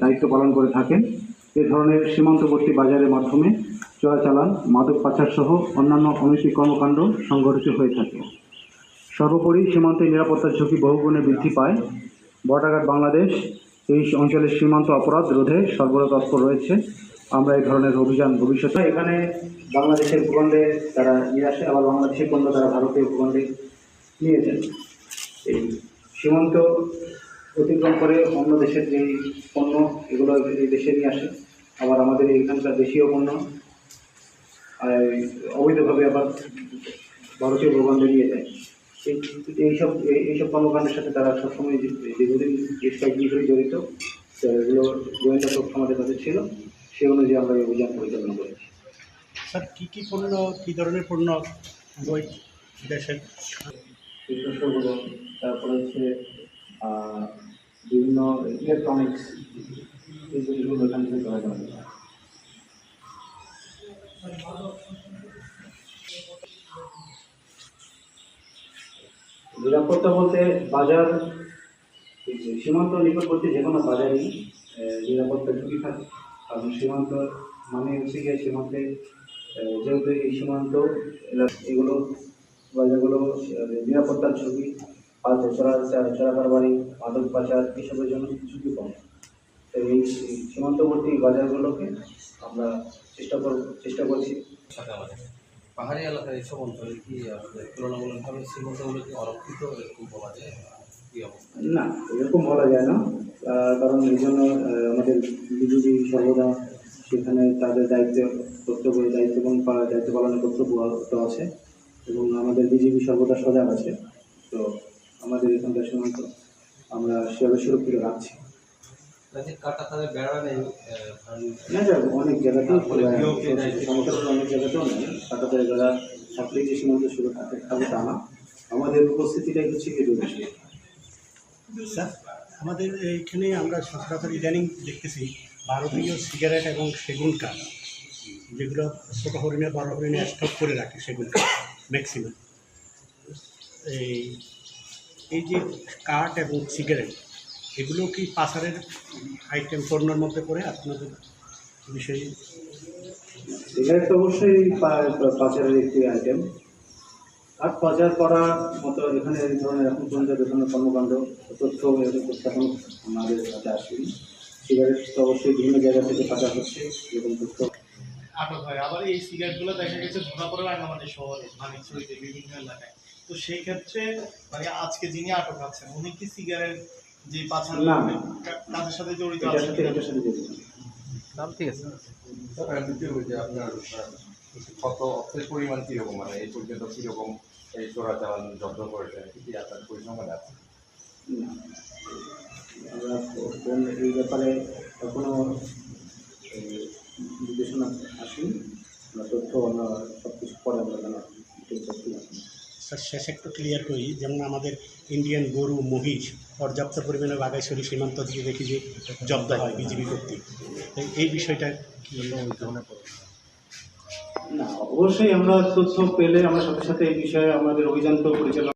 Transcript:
দায়িত্ব পালন করে থাকেন এ ধরনের সীমান্তবর্তী বাজারের মাধ্যমে চোরাচালান, মাদক পাচার সহ অন্যান্য অনৈতিক কর্মকাণ্ড সংঘটিত হয়ে থাকে। সর্বোপরি সীমান্তে নিরাপত্তার ঝুঁকি বহুগুণে বৃদ্ধি পায়। বর্ডার বাংলাদেশ, এই অঞ্চলের সীমান্ত অপরাধ রোধে সর্বদা তৎপর রয়েছে। আমরা এই ধরনের অভিযান ভবিষ্যতে এখানে বাংলাদেশের ভূখণ্ডে তারা নিয়ে আসে, আবার বাংলাদেশের পণ্য তারা ভারতীয় ভূখণ্ডে নিয়ে যায়। এই সীমান্ত অতিক্রম করে অন্য দেশের যে পণ্য, এগুলো এই দেশে নিয়ে আসে। আবার আমাদের এখানকার দেশীয় পণ্য অবৈধভাবে আবার ভারতীয় ভূখণ্ডে নিয়ে যায়। এই এইসব, এই- এইসব কর্মকাণ্ডের সাথে তারা সবসময় দীর্ঘদিন ধরে জড়িত। তো এগুলো গোয়েন্দা তথ্য আমাদের কাছে ছিল। সে অনুযায়ী আমরা এই অভিযান পরিচালনা করেছি। স্যার কী কী পণ্য কী ধরনের পণ্য বই দেশের? কীটনাশকগুলো তারপরে হচ্ছে বিভিন্ন ইলেকট্রনিক্স এই জিনিসগুলো এখান থেকে যাবে নিরাপত্তা বলতে বাজার সীমান্ত নিকটবর্তী যে কোনো বাজারই নিরাপত্তা ঝুঁকি থাকে। কারণ সীমান্ত মানে হচ্ছে গিয়ে সীমান্তে যেহেতু এই সীমান্ত এগুলো বাজারগুলো আহ, নিরাপত্তার ঝুঁকি আর চোরা চোরা কারবারি মাদক পাচার এসবের জন্য ঝুঁকি কম। তো এই সীমান্তবর্তী বাজারগুলোকে আমরা চেষ্টা করব চেষ্টা করছি। সাথে পাহাড়ি এলাকার এইসব অঞ্চলে কি তুলনামূলকভাবে সীমান্তগুলো কি অরক্ষিত এরকম বলা যায়? না এরকম বলা যায় না। কারণ এই জন্য আমাদের বিজেপি সর্বদা সেখানে তাদের দায়িত্ব কর্তব্য দায়িত্ব এবং দায়িত্ব পালনের কর্তব্য আছে। এবং আমাদের বিজেপি সর্বদা সজাগ আছে। তো আমাদের এখানকার সীমান্ত আমরা সেভাবে সুরক্ষিত রাখছি। বেড়া না অনেক জায়গাতেও সমস্যা অনেক জায়গাতেও নেই। যারা থাকলেই যে সীমান্ত সুরক্ষা থাকবে তা না। আমাদের উপস্থিতিটাই হচ্ছে কি জরুরি স্যার, আমাদের এইখানে আমরা সচরাচর ইদানিং দেখতেছি ভারতীয় সিগারেট এবং সেগুন কাঠ, যেগুলো ছোটো হরিণে বড় হরিণে স্টক করে রাখে সেগুন কাঠ ম্যাক্সিমাম এই এই যে কাঠ এবং সিগারেট, এগুলো কি পাচারের আইটেম পণ্যের মধ্যে পড়ে? আপনাদের বিষয়ে সিগারেট অবশ্যই পাচারের একটি আইটেম আর পাচার করার মতো এখানে এই ধরনের এখন পর্যন্ত বিভিন্ন কর্মকাণ্ড তথ্য তথ্য আমাদের কাছে আসেনি। সিগারেট তো অবশ্যই বিভিন্ন জায়গা থেকে পাচার হচ্ছে এরকম তথ্য আটক হয়। আবার এই সিগারেটগুলো দেখা গেছে ধরা পড়ে লাগে আমাদের শহরে মানিকছড়িতে বিভিন্ন এলাকায়। তো সেই ক্ষেত্রে মানে আজকে যিনি আটক আছেন উনি কি সিগারেট যে পাচার না। কাজের সাথে জড়িত জড়িত। স্যার দ্বিতীয় যে আপনার কত অর্থের পরিমাণ কীরকম? মানে এই পর্যন্ত কীরকম এই চোরাচালান জব্দ করেছে কি কি আপনার পরিসংখ্যান আছে? আমরা এই ব্যাপারে এখনও নির্দেশনা আসেনি। আমরা তথ্য আমরা সব কিছু পরে আমরা স্যার শেষ একটু ক্লিয়ার করি যেমন আমাদের ইন্ডিয়ান গরু মহিষ পর্যাপ্ত পরিমাণে বাগাইছড়ি সীমান্ত দিয়ে দেখি যে জব্দ হয় বিজিবি কর্তৃক। এই বিষয়টা কি? না অবশ্যই আমরা তথ্য পেলে আমরা সাথে সাথে এই বিষয়ে আমাদের অভিযান তো পরিচালনা